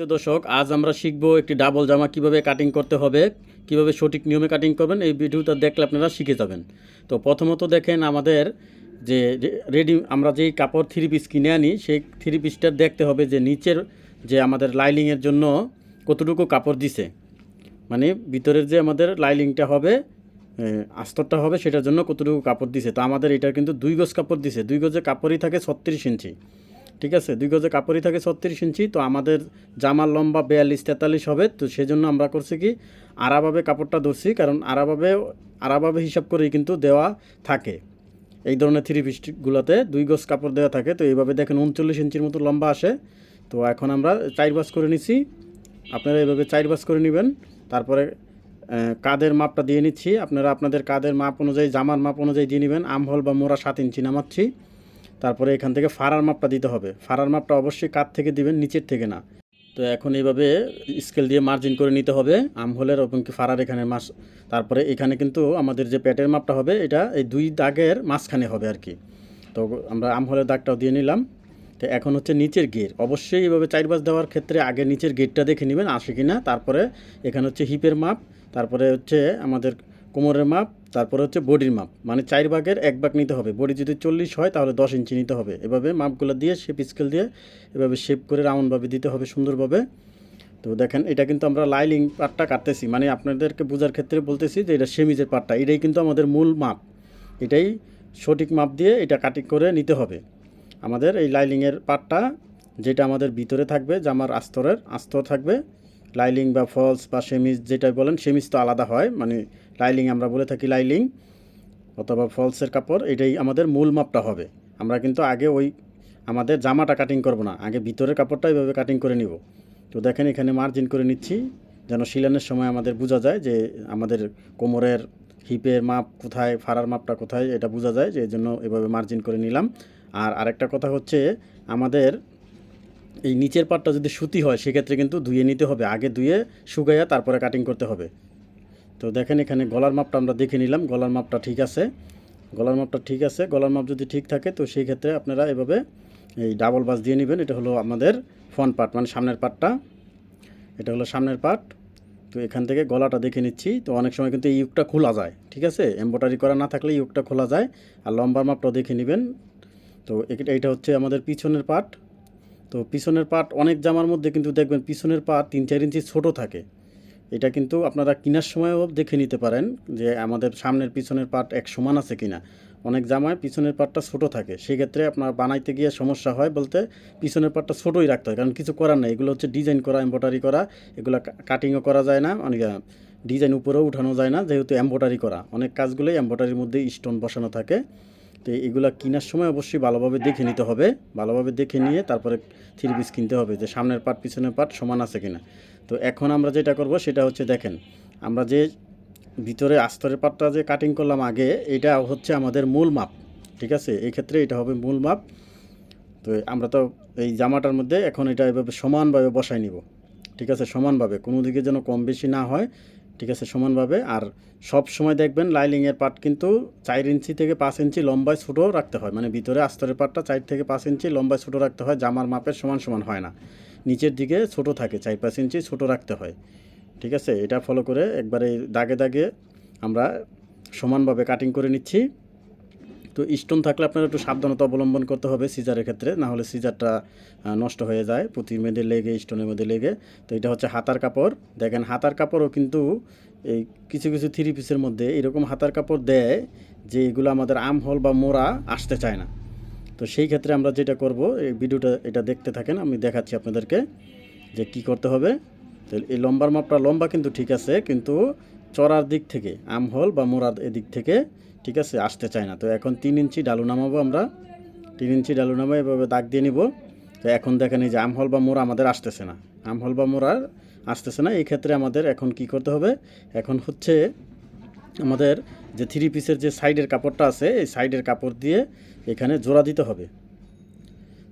তো দর্শক, আজ আমরা শিখব একটি ডাবল জামা কীভাবে কাটিং করতে হবে, কীভাবে সঠিক নিয়মে কাটিং করবেন। এই ভিডিওটা দেখলে আপনারা শিখে যাবেন। তো প্রথমত দেখেন আমাদের যে রেডি আমরা যেই কাপড় থ্রি পিস কিনে আনি, সেই থ্রি পিসটা দেখতে হবে যে নিচের যে আমাদের লাইলিংয়ের জন্য কতটুকু কাপড় দিছে। মানে ভিতরের যে আমাদের লাইলিংটা হবে আস্তরটা হবে, সেটার জন্য কতটুকু কাপড় দিছে। তো আমাদের এটা কিন্তু দুই গজ কাপড় দিছে। দুই গজে কাপড়ই থাকে ছত্রিশ ইঞ্চি। ঠিক আছে? দুই গজে কাপড়ই থাকে ছত্রিশ ইঞ্চি, তো আমাদের জামার লম্বা বিয়াল্লিশ, তেতাল্লিশ হবে, তো সেজন্য আমরা করছি কি, আড়াভাবে কাপড়টা ধরছি, কারণ আড়াভাবে আড়াভাবে হিসাব করেই কিন্তু দেওয়া থাকে। এই ধরনের থ্রি পিসগুলোতে দুই গজ কাপড় দেওয়া থাকে, তো এইভাবে দেখেন উনচল্লিশ ইঞ্চির মতো লম্বা আসে। তো এখন আমরা চার বাস করে নিছি, আপনারা এইভাবে চার বাস করে নেবেন। তারপরে কাদের মাপটা দিয়ে নিচ্ছি, আপনারা আপনাদের কাদের মাপ অনুযায়ী, জামার মাপ অনুযায়ী দিয়ে নেবেন। আমহল বা মোড়া সাত ইঞ্চি নামাচ্ছি। তারপরে এখান থেকে ফাড়ার মাপটা দিতে হবে। ফাড়ার মাপটা অবশ্যই কাত থেকে দিবেন, নিচের থেকে না। তো এখন এইভাবে স্কেল দিয়ে মার্জিন করে নিতে হবে। আমহলের এবং কি ফাড়ার এখানে মাস তারপরে এখানে কিন্তু আমাদের যে প্যাটের মাপটা হবে, এটা এই দুই দাগের মাঝখানে হবে আর কি। তো আমরা আমহলের দাগটাও দিয়ে নিলাম। তো এখন হচ্ছে নিচের গের অবশ্যই এইভাবে চার বাস দেওয়ার ক্ষেত্রে আগে নিচের গেটটা দেখে নেবেন, আসে কি না তারপরে এখানে হচ্ছে হিপের মাপ। তারপরে হচ্ছে আমাদের কোমরের মাপ, তারপরে হচ্ছে বডির মাপ। মানে চার ভাগের এক ভাগ নিতে হবে। বডি যদি চল্লিশ হয়, তাহলে দশ ইঞ্চি নিতে হবে। এভাবে মাপগুলো দিয়ে শেপ স্কেল দিয়ে, এভাবে শেপ করে রাউন্ডভাবে দিতে হবে সুন্দরভাবে। তো দেখেন, এটা কিন্তু আমরা লাইলিং পার্টটা কাটতেছি। মানে আপনাদেরকে বোঝার ক্ষেত্রে বলতেছি যে এটা সেমিজের পার্টটা এটাই কিন্তু আমাদের মূল মাপ। এটাই সঠিক মাপ দিয়ে এটা কাটিং করে নিতে হবে। আমাদের এই লাইলিংয়ের পার্টটা যেটা আমাদের ভিতরে থাকবে, জামার আস্তরের আস্তর থাকবে লাইলিং বা ফলস বা সেমিজ যেটাই বলেন, সেমিজ তো আলাদা হয়। মানে লাইলিং আমরা বলে থাকি লাইলিং অথবা ফলসের কাপড়, এটাই আমাদের মূল মাপটা হবে। আমরা কিন্তু আগে ওই আমাদের জামাটা কাটিং করব না, আগে ভিতরের কাপড়টা এইভাবে কাটিং করে নিব। তো দেখেন এখানে মার্জিন করে নিচ্ছি, যেন শিলানের সময় আমাদের বোঝা যায় যে আমাদের কোমরের হিপের মাপ কোথায়, ফাড়ার মাপটা কোথায়, এটা বোঝা যায় যে জন্য এভাবে মার্জিন করে নিলাম। আর আরেকটা কথা হচ্ছে, আমাদের এই নিচের পাটটা যদি সুতি হয়, সেক্ষেত্রে কিন্তু ধুয়ে নিতে হবে। আগে ধুয়ে শুকাইয়া তারপরে কাটিং করতে হবে। তো দেখেন এখানে গলার মাপটা আমরা দেখে নিলাম। গলার মাপটা ঠিক আছে। গলার মাপটা ঠিক আছে। গলার মাপ যদি ঠিক থাকে, তো সেই ক্ষেত্রে আপনারা এভাবে এই ডাবল বাস দিয়ে নেবেন। এটা হলো আমাদের ফ্রন্ট পার্ট মানে সামনের পার্টটা এটা হলো সামনের পার্ট তো এখান থেকে গলাটা দেখে নিচ্ছি। তো অনেক সময় কিন্তু এই ইউকটা খোলা যায়, ঠিক আছে? এম্ব্রয়ডারি করা না থাকলে ইউকটা খোলা যায়। আর লম্বার মাপটাও দেখে নেবেন। তো এটা হচ্ছে আমাদের পিছনের পার্ট তো পিছনের পার্ট অনেক জামার মধ্যে কিন্তু দেখবেন পিছনের পার্ট তিন চার ইঞ্চি ছোট থাকে। এটা কিন্তু আপনারা কেনার সময়ও দেখে নিতে পারেন যে আমাদের সামনের পিছনের পার্ট এক সমান আছে কিনা। অনেক জামায় পিছনের পার্টটা ছোট থাকে। সেক্ষেত্রে আপনার বানাইতে গিয়ে সমস্যা হয় বলতে পিছনের পার্টটা ছোটোই রাখতে হয়। কারণ কিছু করার নেই। এগুলো হচ্ছে ডিজাইন করা এম্ব্রয়ডারি করা। এগুলো কাটিংও করা যায় না। অনেক ডিজাইন উপরেও উঠানো যায় না। যেহেতু এম্ব্রয়ডারি করা। অনেক কাজগুলোই এম্ব্রয়ডারির মধ্যে স্টোন বসানো থাকে। তো এগুলো কেনার সময় অবশ্যই ভালোভাবে দেখে নিতে হবে। ভালোভাবে দেখে নিয়ে তারপরে থ্রি পিস কিনতে হবে যে সামনের পার্ট পিছনের পার্ট সমান আছে কিনা। তো এখন আমরা যেটা করব সেটা হচ্ছে দেখেন, আমরা যে ভিতরে আস্তরের পাটটা যে কাটিং করলাম আগে, এটা হচ্ছে আমাদের মূল মাপ, ঠিক আছে? এই ক্ষেত্রে এটা হবে মূল মাপ। তো আমরা তো এই জামাটার মধ্যে এখন এটা এভাবে সমানভাবে বসাই নিব, ঠিক আছে? সমানভাবে, কোনো দিকে যেন কম বেশি না হয়। ঠিক আছে, সমানভাবে। আর সব সময় দেখবেন লাইলিংয়ের পাট কিন্তু চার ইঞ্চি থেকে পাঁচ ইঞ্চি লম্বায় ছোটো রাখতে হয়। মানে ভিতরে আস্তরের পাটটা চার থেকে পাঁচ ইঞ্চি লম্বায় ছোটো রাখতে হয়, জামার মাপের সমান সমান হয় না। নিচের দিকে ছোট থাকে, চার পাঁচ ইঞ্চি ছোটো রাখতে হয়। ঠিক আছে, এটা ফলো করে একবারে দাগে দাগে আমরা সমানভাবে কাটিং করে নিচ্ছি। তো স্টোন থাকলে আপনার একটু সাবধানতা অবলম্বন করতে হবে সিজারের ক্ষেত্রে, না হলে সিজারটা নষ্ট হয়ে যায় পুঁতির মধ্যে লেগে স্টোনের মধ্যে লেগে। তো এটা হচ্ছে হাতার কাপড়। দেখেন হাতার কাপড়ও কিন্তু এই কিছু কিছু থ্রি পিসের মধ্যে এরকম হাতার কাপড় দেয় যে এগুলো আমাদের আমহল বা মোড়া আসতে চায় না। তো সেই ক্ষেত্রে আমরা যেটা করব, এই ভিডিওটা এটা দেখতে থাকেন, আমি দেখাচ্ছি আপনাদেরকে যে কি করতে হবে। তো এই লম্বার মাপটা লম্বা কিন্তু ঠিক আছে, কিন্তু চড়ার দিক থেকে আমহল বা মোড়ার এদিক থেকে, ঠিক আছে, আসতে চায় না। তো এখন তিন ইঞ্চি ডালু নামাবো আমরা। তিন ইঞ্চি ডালু নামা এভাবে দাগ দিয়ে নিব। তো এখন দেখেন এই যে আমহল বা মোড়া আমাদের আসতেছে না। আমহল বা মোড়া আসতেছে না। এই ক্ষেত্রে আমাদের এখন কি করতে হবে? এখন হচ্ছে আমাদের যে থ্রি পিসের যে সাইডের কাপড়টা আছে, এই সাইডের কাপড় দিয়ে এখানে জোড়া দিতে হবে।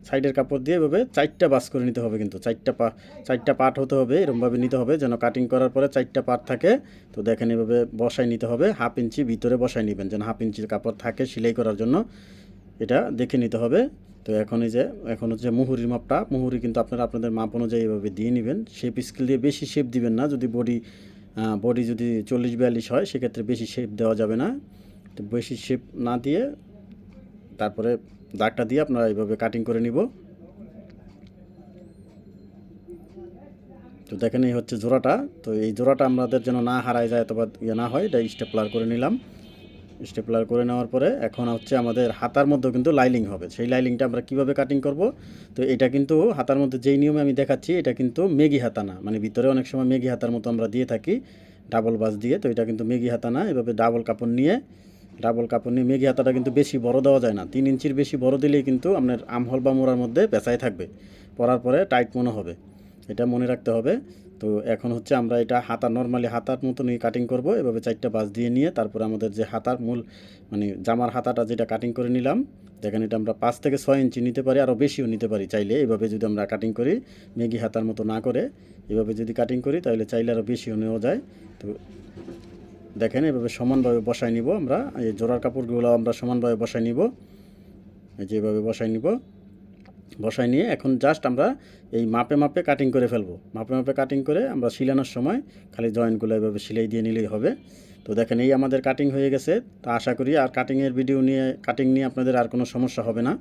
সাইডের কাপড় দিয়ে এভাবে চারটা বাস করে নিতে হবে কিন্তু। চারটা পা, চারটা পার্ট হতে হবে, এরমভাবে নিতে হবে যেন কাটিং করার পরে চারটা পার্ট থাকে। তো দেখেন এভাবে বসাই নিতে হবে হাফ ইঞ্চি ভিতরে বসাই নেবেন যেন হাফ ইঞ্চির কাপড় থাকে সেলাই করার জন্য। এটা দেখে নিতে হবে। তো এখন এই যে, এখন হচ্ছে মুহুরির মাপটা। মুহুরি কিন্তু আপনারা আপনাদের মাপ অনুযায়ী এভাবে দিয়ে নেবেন। শেপ স্কেল দিয়ে বেশি শেপ দিবেন না। যদি বডি বডি যদি চল্লিশ বিয়াল্লিশ হয়, সেক্ষেত্রে বেশি শেপ দেওয়া যাবে না। তো বেশি শেপ না দিয়ে তারপরে দাগটা দিয়ে আপনারা এইভাবে কাটিং করে নিব। তো দেখেন, এই হচ্ছে জোড়াটা। তো এই জোড়াটা আমাদের যেন না হারায় যায় অথবা ইয়ে না হয়, এটা স্টেপলার করে নিলাম। স্টেপলার করে নেওয়ার পরে এখন হচ্ছে আমাদের হাতার মধ্যে কিন্তু লাইলিং হবে। সেই লাইলিংটা আমরা কীভাবে কাটিং করব? তো এটা কিন্তু হাতার মধ্যে যেই নিয়মে আমি দেখাচ্ছি, এটা কিন্তু মেগি হাতা না। মানে ভিতরে অনেক সময় মেগি হাতার মতো আমরা দিয়ে থাকি ডাবল বাস দিয়ে। তো এটা কিন্তু মেগি হাতা না। এভাবে ডাবল কাপড় নিয়ে ডাবল কাপড় নিয়ে মেগি হাতাটা কিন্তু বেশি বড় দেওয়া যায় না। তিন ইঞ্চির বেশি বড় দিলেই কিন্তু আপনার আমহল বা মোড়ার মধ্যে পেঁচাই থাকবে। পরার পরে টাইট মনে হবে। এটা মনে রাখতে হবে। তো এখন হচ্ছে আমরা এটা হাতা নর্মালি হাতার মতনই কাটিং করব। এভাবে চারটা বাস দিয়ে নিয়ে তারপরে আমাদের যে হাতার মূল মানে জামার হাতাটা যেটা কাটিং করে নিলাম, দেখেন এটা আমরা পাঁচ থেকে ছয় ইঞ্চি নিতে পারি, আরও বেশিও নিতে পারি। চাইলে এভাবে যদি আমরা কাটিং করি মেগি হাতার মতো না করে, এভাবে যদি কাটিং করি, তাহলে চাইলে আরও বেশিও নেওয়া যায়। তো দেখেন, এভাবে সমানভাবে বসায় নিব আমরা। এই জোড়ার কাপড়গুলো আমরা সমানভাবে বসায় নিব। এই যে এভাবে বসায় নিব। বসায় নিয়ে এখন জাস্ট আমরা এই মাপে মাপে কাটিং করে ফেলব। মাপে মাপে কাটিং করে আমরা সিলানোর সময় খালি জয়েন্টগুলো এভাবে সিলাই দিয়ে নিলেই হবে। তো দেখেন, এই আমাদের কাটিং হয়ে গেছে। তো আশা করি আর কাটিংয়ের ভিডিও নিয়ে কাটিং নিয়ে আপনাদের আর কোনো সমস্যা হবে না।